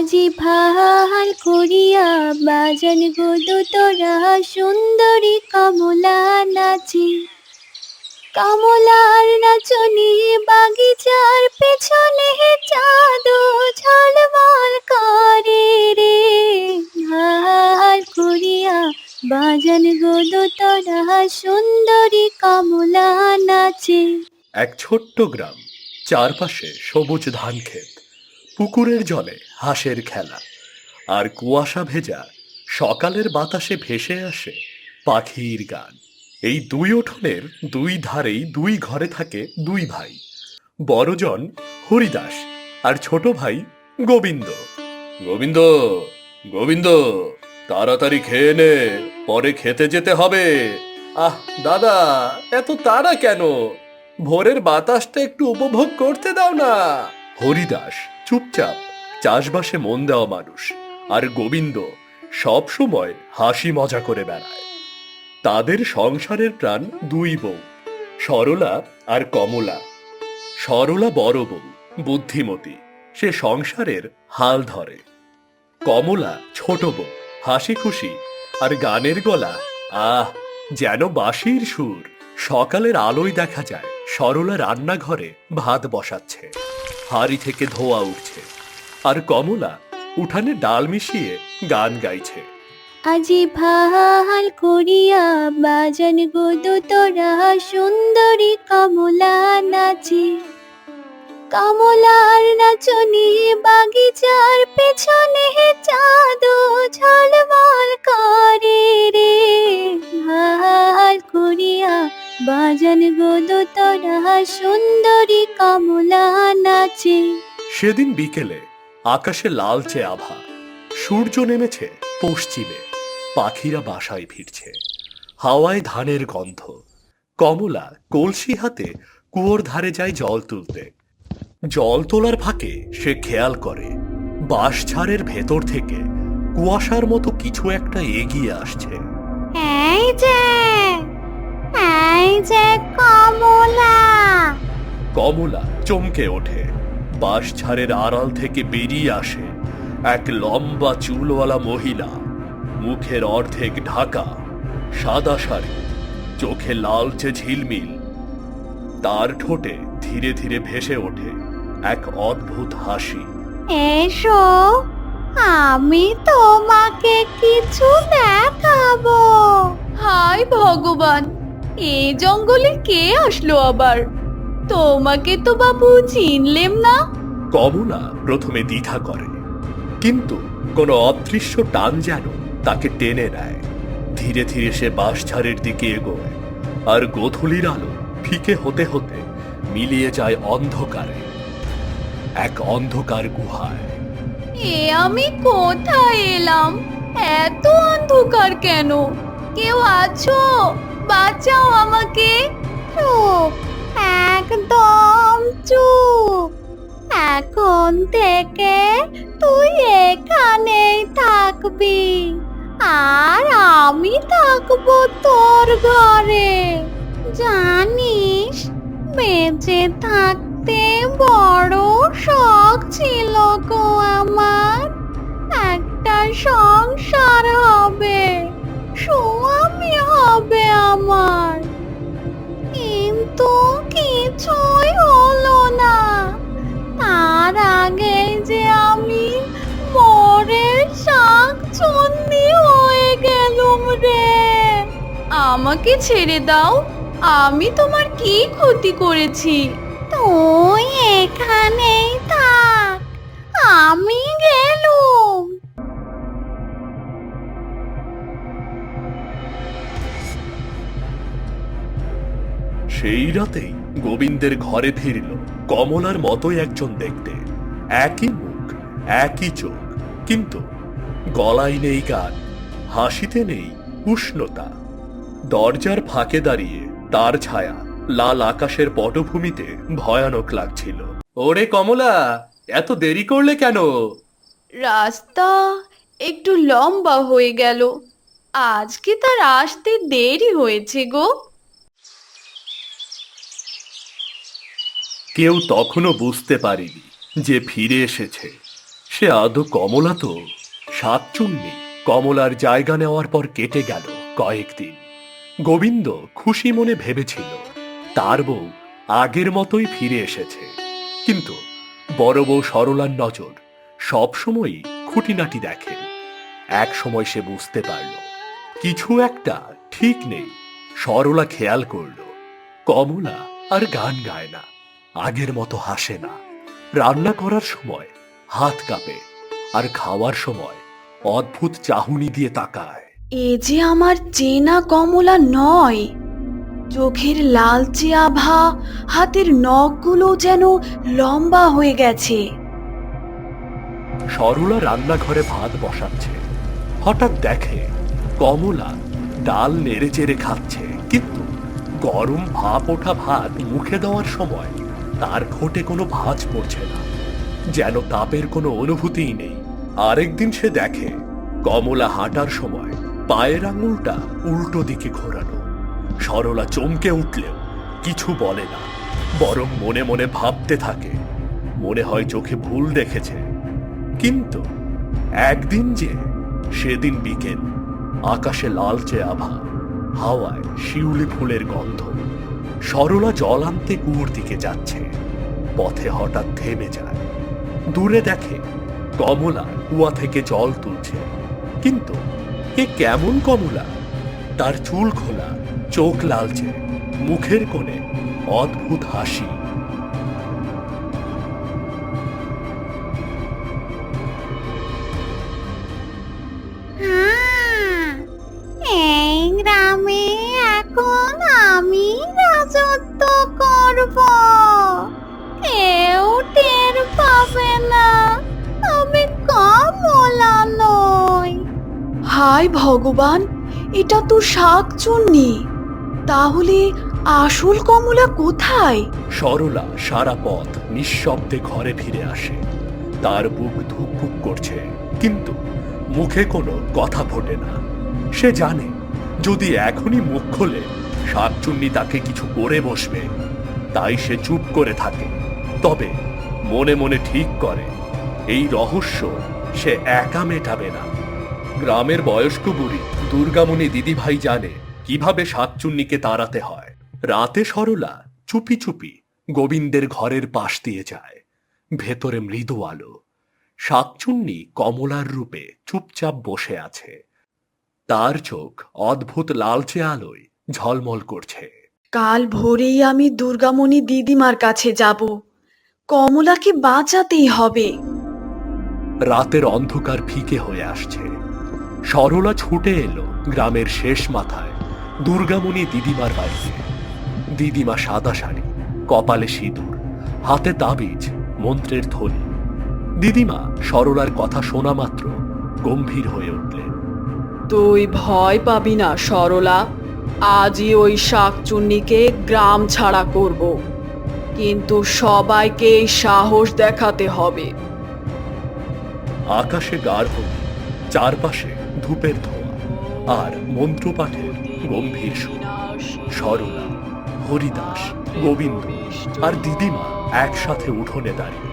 আজি ভালো করিয়া বাজন গুদু তোরা সুন্দরী কমলা নাচি। কমলার নাচনি বাগিচার পেছনে চাঁদো ঝলমল করে রে। ভালো করিয়া বাজন গুদু তোরা সুন্দরী কমলা নাচে। এক ছোট্ট গ্রাম, চারপাশে সবুজ ধান ক্ষেত পুকুরের জলে হাঁসের খেলা। আর কুয়াশা ভেজা সকালের বাতাসে ভেসে আসে পাখির গান। এই দুই উঠোনের দুই ধারেই দুই ঘরে থাকে দুই ভাই। বড়জন হরিদাস আর ছোট ভাই গোবিন্দ। গোবিন্দ গোবিন্দ তাড়াতাড়ি খেয়ে নে পরে খেতে যেতে হবে। আহ দাদা এত তাড়া কেন? ভোরের বাতাসটা একটু উপভোগ করতে দাও না। হরিদাস চুপচাপ, চাষবাসে মন দেওয়া মানুষ আর গোবিন্দ সব সময় হাসি মজা করে বেড়ায়। তাদের সংসারের প্রাণ দুই বউ, সরলা আর কমলা। সরলা বড় বউ, বুদ্ধিমতী, সে সংসারের হাল ধরে। কমলা ছোট বউ হাসি খুশি আর গানের গলা, আহ, যেন বাঁশির সুর। সকালের আলোয় দেখা যায়, সরলা রান্নাঘরে ভাত বসাচ্ছে। হাড়ি থেকে ধোয়া উঠছে। আর কমলা উঠানে ডাল মিশিয়ে গান গাইছে। আজি ভালো করিয়া বাজান গুদু তোরা সুন্দরী কমলা নাচে। কমলার নাচনি বাগিচার পেছনে চাঁদো ঝলমল করে রে। ভালো করিয়া বাজান তোরা সুন্দরী কমলা নাচে সেদিন বিকেলে আকাশে লালচে আভা সূর্য নেমেছে পশ্চিমে পাখিরা বাসায় ফিরছে। হাওয়ায় ধানের গন্ধ কমলা কলসি হাতে কুয়োর ধারে যায় জল তুলতে। জল তোলার ফাঁকে সে খেয়াল করে বাঁশঝাড়ের ভেতর থেকে কুয়াশার মতো কিছু একটা এগিয়ে আসছে। এই যে! এই যে কমলা। কমলা চমকে ওঠে। বাঁশঝাড়ের আড়াল থেকে বেরিয়ে আসে এক লম্বা চুলওয়ালা মহিলা। মুখের অর্ধেক ঢাকা সাদা শাড়ি চোখে লালচে ঝিলমিল। তার ঠোঁটে ধীরে ধীরে ভেসে ওঠে এক অদ্ভুত হাসি। এসো আমি তোমাকে কিছু দেখাবো। হায় ভগবান এ জঙ্গলে কে আসলো আবার? তোমাকে তো বাবু চিনলেম না। কমলা প্রথমে দ্বিধা করে কিন্তু কোনো অদৃশ্য টান যেন তাকে টেনে নেয়। ধীরে ধীরে সে বাঁশঝাড়ের দিকে এগোয় আর গোধূলির আলো ফিকে হতে হতে মিলিয়ে যায় অন্ধকারে এক অন্ধকার গুহায়। এ আমি কোথায় এলাম? এত অন্ধকার কেন? কেউ আছো? বাঁচাও আমাকে। চুপ। একদম চুপ। এখন থেকে তুই এখানেই থাকবি। আর আমি থাকব তোর ঘরে। জানিস, বেঁচে থাকতে বড় শখ ছিল গো আমার। একটা সংসার হবে। হবে আমার। কিন্তু কিছুই হলো না। তার আগে যে আমি মরের শাক চন্দি হয়ে গেলুম রে। আমাকে ছেড়ে দাও, আমি তোমার কি ক্ষতি করেছি? তুই এখানেই থাক। আমি গেলুম সেই রাতেই গোবিন্দের ঘরে ফিরল কমলার মতোই একজন দেখতে। একই মুখ, একই চোখ, কিন্তু গলায় নেই গান হাসিতে নেই উষ্ণতা। দরজার ফাঁকে দাঁড়িয়ে তার ছায়া লাল আকাশের পটভূমিতে ভয়ানক লাগছিল। ওরে কমলা, এত দেরি করলে কেন? রাস্তা একটু লম্বা হয়ে গেল। আজকে তার আসতে দেরি হয়েছে গো। কেউ তখনও বুঝতে পারেনি যে ফিরে এসেছে। সে আদৌ কমলা তো? সাতচুন্নি কমলার জায়গা নেওয়ার পর কেটে গেল কয়েকদিন। গোবিন্দ খুশি মনে ভেবেছিল, তার বউ আগের মতোই ফিরে এসেছে। কিন্তু বড় বউ সরলার নজর সবসময়ই খুঁটিনাটি দেখে। এক সময় সে বুঝতে পারল, কিছু একটা ঠিক নেই। সরলা খেয়াল করল, কমলা আর গান গায় না। আগের মতো হাসে না। রান্না করার সময় হাত কাঁপে আর খাওয়ার সময় অদ্ভুত চাহুনি দিয়ে তাকায়। এ যে আমার চেনা কমলা নয় চোখের লালচে আভা হাতের নখগুলো যেন লম্বা হয়ে গেছে। সরলা রান্নাঘরে ভাত বসাচ্ছে। হঠাৎ দেখে কমলা ডাল নেড়ে চেড়ে খাচ্ছে। কিন্তু গরম ভাপ ওঠা ভাত মুখে দেওয়ার সময় তার ঠোঁটে কোনো ভাঁজ পড়ছে না, যেন তাপের কোনো অনুভূতিই নেই। আরেকদিন সে দেখে, কমলা হাঁটার সময় পায়ের আঙুলটা উল্টো দিকে ঘোরানো। সরলা চমকে উঠলেও কিছু বলে না, বরং মনে মনে ভাবতে থাকে, মনে হয় চোখে ভুল দেখেছে। কিন্তু একদিন যে সেদিন বিকেল, আকাশে লালচে আভা, হাওয়ায় শিউলি ফুলের গন্ধ। সরলা জল আনতে কুয়োর দিকে যাচ্ছে। পথে হঠাৎ থেমে যায়। দূরে দেখে কমলা কুয়া থেকে জল তুলছে। কিন্তু এ কেমন কমলা? তার চুল খোলা, চোখ লালচে, মুখের কোণে অদ্ভুত হাসি। হায় ভগবান, এটা তো শাক চুন্নি। তাহলে আসল কমলা কোথায়? সরলা সারা পথ নিঃশব্দে ঘরে ফিরে আসে। তার বুক ধুকপুক করছে, কিন্তু মুখে কোনো কথা ফোটে না। সে জানে, যদি এখনই মুখ খোলে শাকচুন্নি তাকে কিছু করে বসবে। তাই সে চুপ করে থাকে। তবে মনে মনে ঠিক করে, এই রহস্য সে একা মেটাবে না। গ্রামের বয়স্ক বুড়ি দুর্গামণি দিদিভাই জানে কীভাবে শাকচুন্নিকে তাড়াতে হয়। রাতে সরলা চুপি চুপি গোবিন্দের ঘরের পাশ দিয়ে যায়। ভেতরে মৃদু আলো। শাকচুন্নি কমলার রূপে চুপচাপ বসে আছে। তার চোখ অদ্ভুত লালচে আলোয় ঝলমল করছে। কাল ভোরেই আমি দুর্গামণি দিদিমার কাছে যাব। কমলাকে বাঁচাতেই হবে। রাতের অন্ধকার ফিকে হয়ে আসছে। সরলা ছুটে এলো গ্রামের শেষ মাথায়। দুর্গামণি দিদিমার বাড়িতে। দিদিমা সাদা শাড়ি কপালে সিঁদুর হাতে তাবিজ মন্ত্রের থলি দিদিমা সরলার কথা শোনা মাত্র গম্ভীর হয়ে উঠলেন। তুই ভয় পাবি না সরলা। আজই ওই শাকচুন্নিকে গ্রাম ছাড়া করব। কিন্তু সবাইকে এই সাহস দেখাতে হবে। আকাশে গাঢ় চারপাশে ধূপের ধোঁয়া আর মন্ত্রপাঠের গম্ভীর সুর। সরলা হরিদাস গোবিন্দ আর দিদিমা একসাথে উঠোনে দাঁড়িয়ে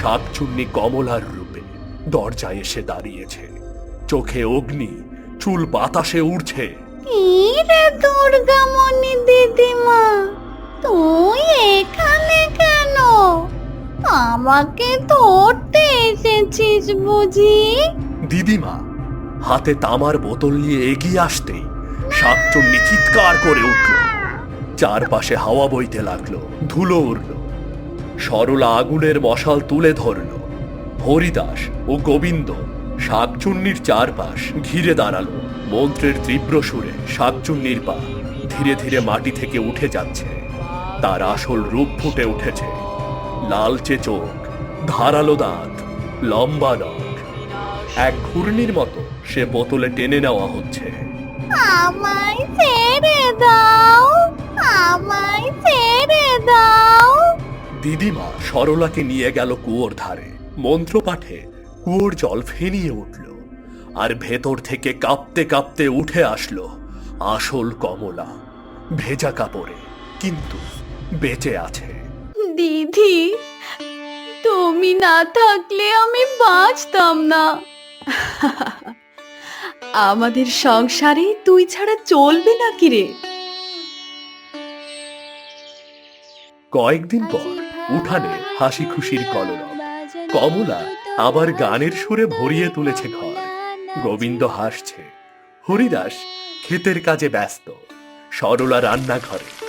শাকচুন্নি কমলার রূপে দরজায় এসে দাঁড়িয়েছে। চোখে অগ্নি চুল বাতাসে উড়ছে। দুর্গামণি দিদিমা তুই এখানে কেন? আমাকে ধরতে এসেছিস বুঝি? দিদিমা হাতে তামার বোতল নিয়ে এগিয়ে আসতেই শাকচুন্নি চিৎকার করে উঠল। চারপাশে হাওয়া বইতে লাগল, ধুলো উড়ল। সরলা আগুনের মশাল তুলে ধরল। হরিদাস ও গোবিন্দ শাকচুন্নির চারপাশ ঘিরে দাঁড়াল। মন্ত্রের তীব্র সুরে শাকচুন্নির পা ধীরে ধীরে মাটি থেকে উঠে যাচ্ছে। তার আসল রূপ ফুটে উঠেছে। লালচে চোখ, ধারালো দাঁত, লম্বা নখ। এক ঘূর্ণির মতো সে বোতলে টেনে নেওয়া হচ্ছে। আমায় ছেড়ে দাও আমায় ছেড়ে দাও। দিদিমা সরলাকে নিয়ে গেল কুয়োর ধারে। মন্ত্রপাঠে কুয়োর জল ফেনিয়ে উঠল আর ভেতর থেকে কাঁপতে কাঁপতে উঠে আসলো আসল কমলা। ভেজা কাপড়ে কিন্তু বেঁচে আছে। দিদি তুমি না থাকলে আমি বাঁচতাম না। আমাদের সংসারে তুই ছাড়া চলবে না কি রে কয়েকদিন পর উঠানে হাসি খুশির কলরব। কমলা আবার গানের সুরে ভরিয়ে তুলেছে ঘর। গোবিন্দ হাসছে। হরিদাস ক্ষেতের কাজে ব্যস্ত। সরলা রান্নাঘরে।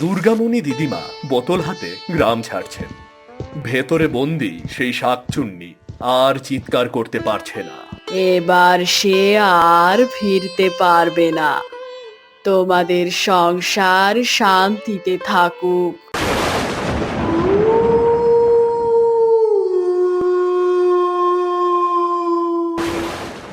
দুর্গামণি দিদিমা বোতল হাতে গ্রাম ছাড়ছেন। ভেতরে বন্দি সেই শাকচুন্নি। আর চিৎকার করতে পারছে না। এবার সে আর ফিরতে পারবে না। তোমাদের সংসার শান্তিতে থাকুক।